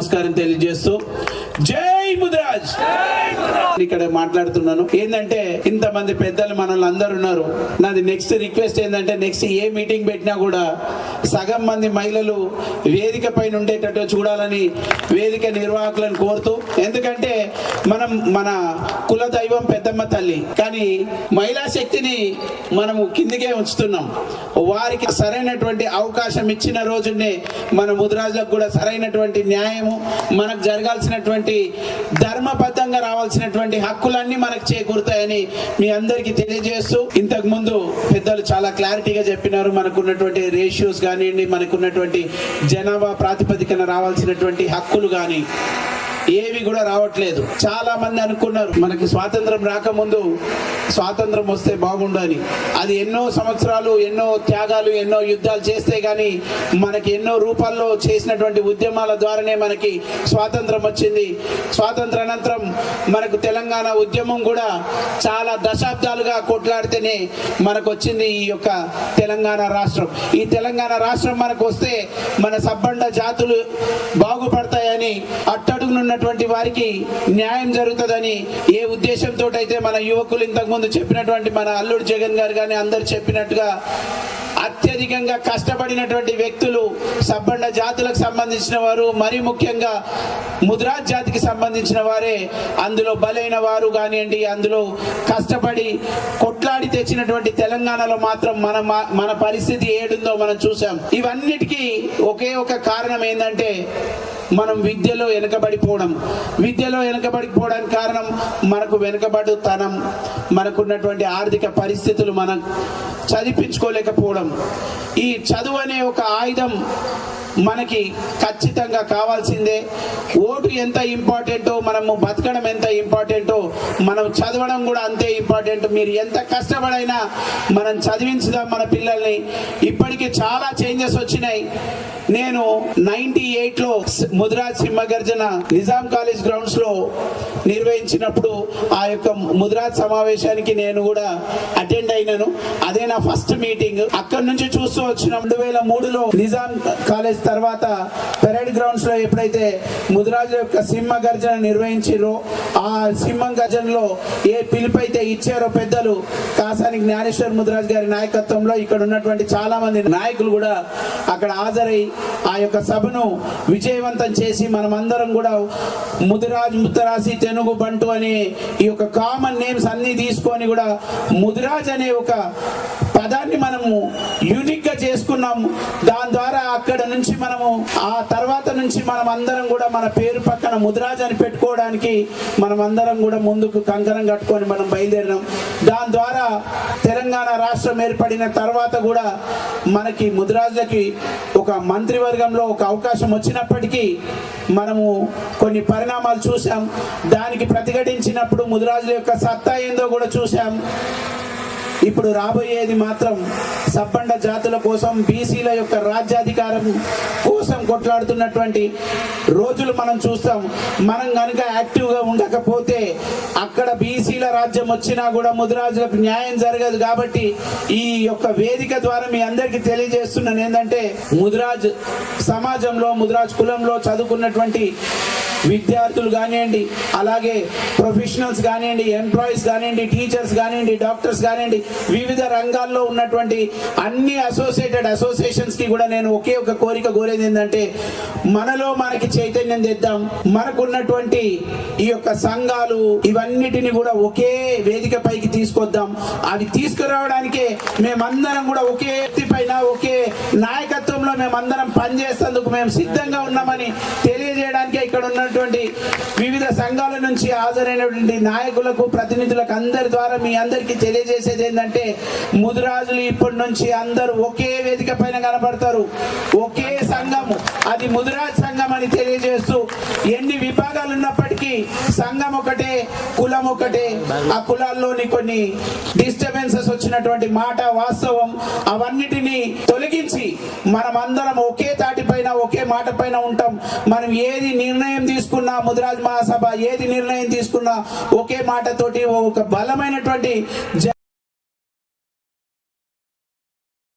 నమస్కారం తెలియజేస్తూ జై ముదిరాజ్. ఇక్కడ మాట్లాడుతున్నాను. ఏంటంటే ఇంతమంది పెద్దలు మనల్ని అందరు ఉన్నారు. నాది నెక్స్ట్ రిక్వెస్ట్ ఏంటంటే నెక్స్ట్ ఏ మీటింగ్ పెట్టినా కూడా సగం మంది మహిళలు వేదిక పైన ఉండేటట్టు చూడాలని వేదిక నిర్వాహకులను కోరుతూ ఎందుకంటే మనం మన కుల దైవం పెద్దమ్మ తల్లి కానీ మహిళా శక్తిని మనము కిందికే ఉంచుతున్నాం. వారికి సరైనటువంటి అవకాశం ఇచ్చిన రోజునే మన ముదిరాజులకు కూడా సరైనటువంటి న్యాయం మనకు జరగాల్సినటువంటి ధర్మబద్ధంగా రావాల్సినటువంటి హక్కులన్నీ మనకు చేకూరుతాయని మీ అందరికీ తెలియజేస్తూ ఇంతకు ముందు పెద్దలు చాలా క్లారిటీగా చెప్పినారు. మనకున్నటువంటి రేషియోస్ కానివ్వండి మనకున్నటువంటి జనాభా ప్రాతిపదికన రావాల్సినటువంటి హక్కులు కానీ ఏవి కూడా రావట్లేదు. చాలా మంది అనుకున్నారు మనకి స్వాతంత్రం రాకముందు స్వాతంత్రం వస్తే బాగుండని. అది ఎన్నో సంవత్సరాలు ఎన్నో త్యాగాలు ఎన్నో యుద్ధాలు చేస్తే కానీ మనకి ఎన్నో రూపాల్లో చేసినటువంటి ఉద్యమాల ద్వారానే మనకి స్వాతంత్రం వచ్చింది. స్వాతంత్ర అనంతరం మనకు తెలంగాణ ఉద్యమం కూడా చాలా దశాబ్దాలుగా కొట్లాడితేనే మనకు వచ్చింది ఈ యొక్క తెలంగాణ రాష్ట్రం. ఈ తెలంగాణ రాష్ట్రం మనకు వస్తే మన సబ్బండ జాతులు బాగుపడతాయని ఉన్నటువంటి వారికి న్యాయం జరుగుతుందని ఏ ఉద్దేశంతో అయితే మన యువకులు ఇంతకుముందు చెప్పినటువంటి మన అల్లుడు జగన్ గారు కానీ అందరు చెప్పినట్టుగా అత్యధికంగా కష్టపడినటువంటి వ్యక్తులు సబ్బండ జాతులకు సంబంధించిన వారు మరి ముఖ్యంగా ముద్రాజ్ జాతికి సంబంధించిన వారే. అందులో బలైన వారు కానివ్వండి అందులో కష్టపడి కొట్లాడి తెచ్చినటువంటి తెలంగాణలో మాత్రం మన మన పరిస్థితి ఏడుందో మనం చూసాం ఇవన్నిటికీ ఒకే ఒక కారణం ఏంటంటే మనం విద్యలో వెనుకబడిపోవడం. విద్యలో వెనుకబడిపోవడానికి కారణం మనకు వెనుకబడుతనం. మనకున్నటువంటి ఆర్థిక పరిస్థితులు మనం చదివించుకోలేకపోవడం. ఈ చదువు అనే ఒక ఆయుధం మనకి ఖచ్చితంగా కావాల్సిందే. ఓటు ఎంత ఇంపార్టెంటో మనము బతకడం ఎంత ఇంపార్టెంటో మనం చదవడం కూడా అంతే ఇంపార్టెంట్. మీరు ఎంత కష్టపడైనా మనం చదివించుదాం మన పిల్లల్ని. ఇప్పటికీ చాలా చేంజెస్ వచ్చినాయి. నేను నైన్టీ ఎయిట్లో ముదిరాజ్ సింహగర్జన నిజాం కాలేజ్ గ్రౌండ్స్లో నిర్వహించినప్పుడు ఆ యొక్క ముదిరాజ్ సమావేశానికి నేను కూడా అటెండ్ అయినాను. అదే నా ఫస్ట్ మీటింగ్. అక్కడ నుంచి చూస్తూ వచ్చిన రెండు వేల మూడులో నిజాం కాలేజ్ తర్వాత పెరేడ్ గ్రౌండ్స్లో ఎప్పుడైతే ముదిరాజ్ యొక్క సింహ గర్జన నిర్వహించారో ఆ సింహం గర్జనలో ఏ పిలుపు అయితే ఇచ్చారో పెద్దలు కాసాని జ్ఞానేశ్వర్ ముదిరాజ్ గారి నాయకత్వంలో ఇక్కడ ఉన్నటువంటి చాలా మంది నాయకులు కూడా అక్కడ హాజరై ఆ యొక్క సభను విజయవంతం చేసి మనమందరం కూడా ముదిరాజ్ ముత్తరాసి తెనుగు బంటు అనే ఈ యొక్క కామన్ నేమ్స్ అన్నీ తీసుకొని కూడా ముదిరాజ్ అనే ఒక పదాన్ని మనము యూనిక్గా చేసుకున్నాము దాని ద్వారా అక్కడ నుంచి మనము ఆ తర్వాత మనమందరం అందరం కూడా మన పేరు పక్కన ముదిరాజ్ అని పెట్టుకోవడానికి మనం అందరం కూడా ముందుకు కంకణం కట్టుకొని మనం బయలుదేరినాం. దాని ద్వారా తెలంగాణ రాష్ట్రం ఏర్పడిన తర్వాత కూడా మనకి ముదిరాజులకి ఒక మంత్రివర్గంలో ఒక అవకాశం వచ్చినప్పటికీ మనము కొన్ని పరిణామాలు చూసాం దానికి ప్రతిఘటించినప్పుడు ముదిరాజుల యొక్క సత్తా ఏందో కూడా చూసాం ఇప్పుడు రాబోయేది మాత్రం సబ్బండ జాతుల కోసం బీసీల యొక్క రాజ్యాధికారం కోసం కొట్లాడుతున్నటువంటి రోజులు మనం చూస్తాం. మనం కనుక యాక్టివ్గా ఉండకపోతే అక్కడ బీసీల రాజ్యం వచ్చినా కూడా ముదిరాజులకు న్యాయం జరగదు కాబట్టి ఈ యొక్క వేదిక ద్వారా మీ అందరికీ తెలియజేస్తున్నాను. ఏంటంటే ముదిరాజ్ సమాజంలో ముదిరాజ్ కులంలో చదువుకున్నటువంటి విద్యార్థులు కానివ్వండి అలాగే ప్రొఫెషనల్స్ కానివ్వండి ఎంప్లాయీస్ కానివ్వండి టీచర్స్ కానివ్వండి డాక్టర్స్ కానివ్వండి వివిధ రంగాల్లో ఉన్నటువంటి అన్ని అసోసియేటెడ్ అసోసియేషన్స్కి కూడా నేను ఒకే ఒక కోరిక కోరేది ఏంటంటే మనలో మనకి చైతన్యం తెద్దాం. మనకున్నటువంటి ఈ యొక్క సంఘాలు ఇవన్నిటిని కూడా ఒకే వేదిక పైకి తీసుకొద్దాం. అది తీసుకురావడానికే మేమందరం కూడా ఒకే వ్యక్తి పైన ఒకే నాయకత్వంలో మేమందరం పనిచేసేందుకు మేము సిద్ధంగా ఉన్నామని తెలియజేయడానికే ఇక్కడ ఉన్నటువంటి వివిధ సంఘాల నుంచి హాజరైనటువంటి నాయకులకు ప్రతినిధులకు అందరి ద్వారా మీ అందరికీ తెలియజేసేది ఏంటంటే ముదిరాజులు ఇప్పటి నుంచి అందరూ ఒకే వేదిక పైన కనబడతారు ఒకే అది ముదిరాజ్ సంఘం అని తెలియజేస్తూ ఎన్ని విభాగాలు ఉన్నప్పటికీ సంఘం ఒకటే కులం ఒకటే. ఆ కులాల్లోని కొన్ని డిస్టర్బెన్సెస్ వచ్చినటువంటి మాట వాస్తవం అవన్నిటిని తొలగించి మనం అందరం ఒకే తాటి పైన ఒకే మాట పైన ఉంటాం. మనం ఏది నిర్ణయం తీసుకున్నా ముదిరాజ్ మహాసభ ఏది నిర్ణయం తీసుకున్నా ఒకే మాటతోటి ఒక బలమైనటువంటి జ-